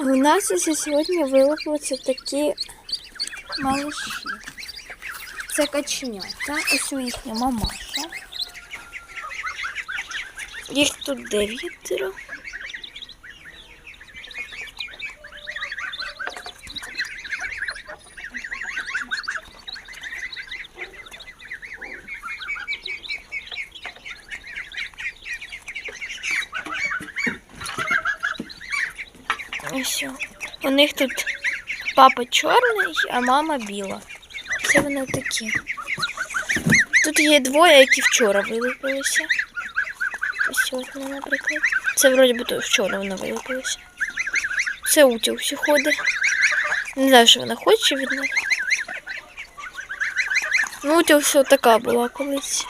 У нас ось сьогодні вилупилися такі малыші. Це каченята, ось у їхня мамаша. Їх тут дев'ятеро. Ось. У них тут папа чорний, а мама біла. Це вони такі. Тут є двоє, які вчора вилупилися. Ось одна, наприклад. Це вроді би то вчора вона вилупилася. Це утя всі ходить. Не знаю, що вона хоче від них. Ну, утя все така була колись.